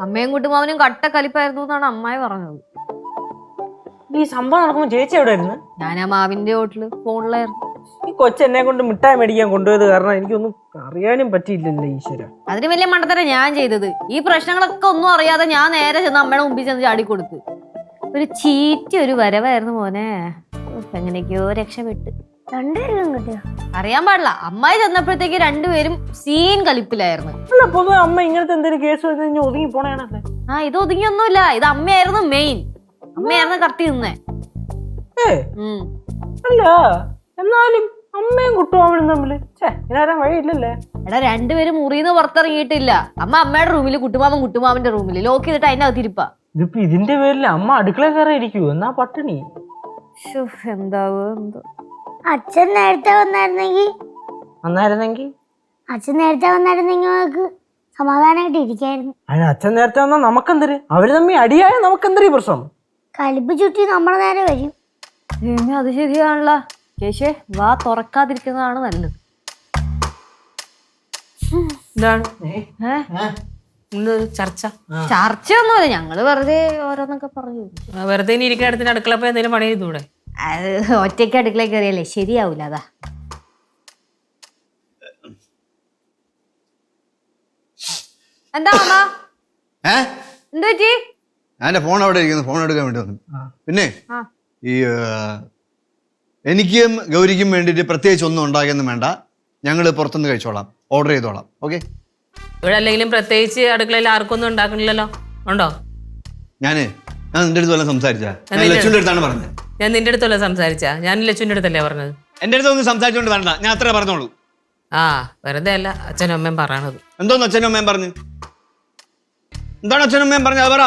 അമ്മയും കുട്ടുമാവനും കട്ട കലിപ്പായിരുന്നു എന്നാണ് അമ്മായി പറഞ്ഞത്. ഈ സംഭവം നടക്കുമ്പോ ചേച്ചി എവിടെ ആയിരുന്നു ഞാൻ ആ മാവിന്റെ ഹോട്ടൽ ഫോണിലായിരുന്നു. ഈ കൊച്ചെന്നെ കൊണ്ട് മിഠായി മേടിക്കാൻ കൊണ്ടുപോയത് കാരണം എനിക്കൊന്നും അറിയാനും പറ്റിയില്ലല്ലോ ഈശ്വര. അതിന് വലിയ മണ്ടത്തരം ഞാൻ ചെയ്തത്. ഈ പ്രശ്നങ്ങളൊക്കെ ഒന്നും അറിയാതെ ഞാൻ നേരെ ചെന്ന് അമ്മയുടെ മുമ്പിൽ ചെന്ന് ചാടിക്കൊടുത്ത്. ഒരു ചീറ്റി ഒരു വരവായിരുന്നു മോനെ. എങ്ങനെയൊക്കെയോ രക്ഷപ്പെട്ട്. രണ്ടുപേരും കിട്ടിയോ അറിയാൻ പാടില്ല. അമ്മായി ചെന്നപ്പോഴത്തേക്ക് രണ്ടുപേരും സീൻ കളിപ്പിലായിരുന്നു. അല്ല പൊതുവെ അമ്മ ഇങ്ങനത്തെ എന്തെങ്കിലും കേസ് വന്നു കഴിഞ്ഞാൽ ഒതുങ്ങി പോണേണല്ലേ ആ ഇത് ഒതുങ്ങിയൊന്നുമില്ല. ഇത് അമ്മയായിരുന്നു മെയിൻ അമ്മയായിരുന്നു കത്തി നിന്നേ. അല്ല എന്നാലും അമ്മയും കുട്ടുവാമനും തമ്മിൽ. വഴിയില്ലല്ലേ? എടാ രണ്ടുപേരും മുറിന്ന് പുറത്തിറങ്ങിയിട്ടില്ല. അമ്മ അമ്മയുടെ റൂമിൽ കുട്ടുമാമൻ കുട്ടുമാമന്റെ റൂമിൽ ലോക്ക് ചെയ്തിട്ട് അതിന്റെ അകത്തിരിപ്പാ ഇതിപ്പോ ഇതിന്റെ പേരിൽ അമ്മ അടുക്കള കയറി ഇരിക്കൂ എന്നാ പട്ടിണി. എന്താവോ എന്തോ. അച്ഛൻ നേരത്തെ വന്നായിരുന്നെങ്കിൽ? വന്നായിരുന്നെങ്കിൽ? അച്ഛൻ നേരത്തെ വന്നായിരുന്നെങ്കിൽ നമുക്ക് സമാധാനമായിട്ട് ഇരിക്കായിരുന്നു. അതിന് അച്ഛൻ നേരത്തെ വന്നാ നമുക്കെന്തര്? അവർ തമ്മി അടിയായ നമുക്കെന്തരീ പ്രശ്നം? കലിപ്പ് ചുറ്റി നമ്മുടെ നേരെ വരും. ദൈവമേ, അത് ശരിയാണല്ലോ. ചേച്ചി വാ തുറക്കാതിരിക്കുന്നതാണ് നല്ലത്. എന്താണ്? ഏ? എന്ത് ചർച്ച? ചർച്ചയൊന്നുമില്ല ഞങ്ങൾ വെറുതെ ഓരോന്നൊക്കെ പറഞ്ഞു. ആ, വെറുതെ ഇനി ഇരിക്കുന്ന അടുത്തിന് അടുക്കള പോയി എന്തെങ്കിലും പണി ചെയ്തൂടെ? അത് ഒറ്റയ്ക്ക് അടുക്കള കയറിയല്ലേ ശരിയാവൂല അതാ. എന്താ അമ്മ ഏ? എന്ത് പറ്റി? ഞാൻ ഫോൺ അവിടെ ഇരിക്കുന്നു ഫോൺ എടുക്കാൻ വേണ്ടി വന്നു. പിന്നെ ആ. ഈ എനിക്കും ഗൗരിക്കും വേണ്ടിയിട്ട് പ്രത്യേകിച്ച് ഒന്നും ഉണ്ടാകുന്നു വേണ്ട. ഞങ്ങൾ പുറത്തുനിന്ന് കഴിച്ചോളാം. ഓർഡർ ചെയ്തോളാം. ഓക്കെ ഇവിടെ അല്ലെങ്കിലും പ്രത്യേകിച്ച് അടുക്കളയിൽ ആർക്കും ഒന്നും ഉണ്ടാക്കണില്ലല്ലോ. ഉണ്ടോ? ഞാനേ ഞാൻ നിന്റെ അടുത്ത് വല്ലതും സംസാരിച്ചാ? ഞാൻ ലക്ഷ്മിന്റെ അടുത്താണ് പറഞ്ഞത്. ഞാൻ നിന്റെ അടുത്തല്ല സംസാരിച്ച? ഞാൻ ലച്ചുവിന്റെ അടുത്തല്ലേ പറഞ്ഞത്? എന്റെ അടുത്ത് ഒന്നും സംസാരിച്ചോണ്ട് വേണ്ട ഞാൻ അത്ര പറഞ്ഞോളൂ. ആ വെറുതെ അല്ല. അച്ഛനും അമ്മയും പറയണത്. എന്തോന്ന് അച്ഛനും അമ്മയും പറഞ്ഞു? എന്താണ് അച്ഛനും അമ്മയും പറഞ്ഞത്? അത് പറ.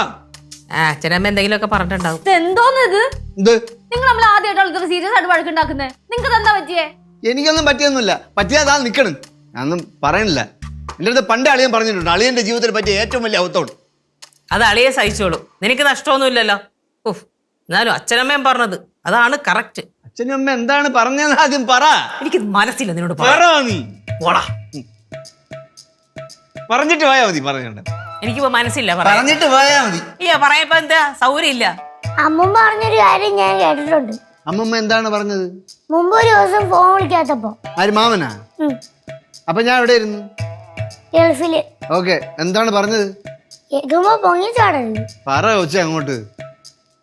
ആ എന്തെങ്കിലും അമ്മ എന്തെങ്കിലുമൊക്കെ പറഞ്ഞിട്ടുണ്ടാവും. ഇത് എന്തോന്ന് ഇത് എന്ത്? നിങ്ങൾ നമ്മൾ ആദ്യമായിട്ട് സീരിയസ് ആയിട്ട് നിങ്ങൾക്ക് എന്താ പറ്റിയേ? എനിക്കൊന്നും പറ്റിയൊന്നുമില്ല. പറ്റിയാതാ നിൽക്കണം ഞാനൊന്നും പറയണില്ല. എന്റെ അടുത്ത് പണ്ട് അളിയൻ പറഞ്ഞിട്ടുണ്ട്. അളിയന്റെ ജീവിതത്തിൽ പറ്റിയ ഏറ്റവും വലിയ അവത്തോട് അത് അളിയെ സഹിച്ചോളൂ. നിനക്ക് നഷ്ടമൊന്നുമില്ലല്ലോ. ഉഫ്. എന്നാലും അച്ഛനമ്മയും പറഞ്ഞത്. അതാണ് കറക്റ്റ് അച്ഛനും അമ്മ എന്താണ് പറഞ്ഞത് ആദ്യം പറ. എനിക്ക് മനസ്സില്ല നിന്നോട് പറ. നീ. പോടാ. പറഞ്ഞിട്ട് പോയാ മതി പറഞ്ഞിട്ട്. എനിക്കിപ്പോ മനസ്സില്ല പറയാൻ. പറഞ്ഞിട്ട് പോയാ മതി. ഇല്ല പറയപ്പോ എന്താ? സൗകര്യം ഇല്ല അമ്മ പറഞ്ഞൊരു കാര്യം ഞാൻ കേട്ടിട്ടുണ്ട്. അമ്മമ്മ എന്താണ് പറഞ്ഞത്? മുമ്പ് ഒരു ദിവസം ഫോൺ വിളിക്കാത്തപ്പോ. ആര് മാമനാ? ഉം, അപ്പൊ ഞാൻ എവിടെ ഇരുന്നു? ഗൾഫിൽ. ഓക്കെ എന്താണ് പറഞ്ഞത്? പൊങ്ങി ചാടരുത് പറ കൊച്ചെ അങ്ങോട്ട്.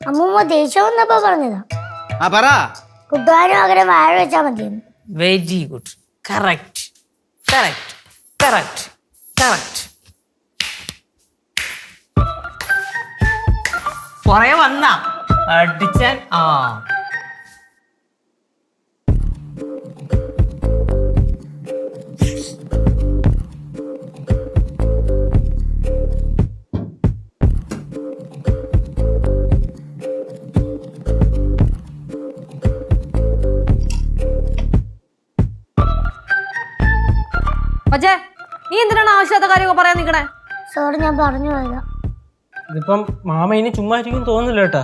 അമ്മൂമ്മ ദേഷ്യം വന്നപ്പോ പറഞ്ഞതാ. ആ പറ. കുട്ടുവാനും അങ്ങനെ വാഴ വെച്ചാ മതി very good. Correct. Correct. Correct. Correct. കൊറേ വന്ന. അടിച്ചാൽ ആ. പക്ഷേ നീ എന്തിനാണ് ആവശ്യമില്ലാത്ത കാര്യമൊക്കെ പറയാൻ നിൽക്കണേ? സോറി ഞാൻ പറഞ്ഞു പോയതാ. ഇതിപ്പം മാമ ഇനി ചുമ്മാ ഇരിക്കും തോന്നുന്നില്ല കേട്ടാ.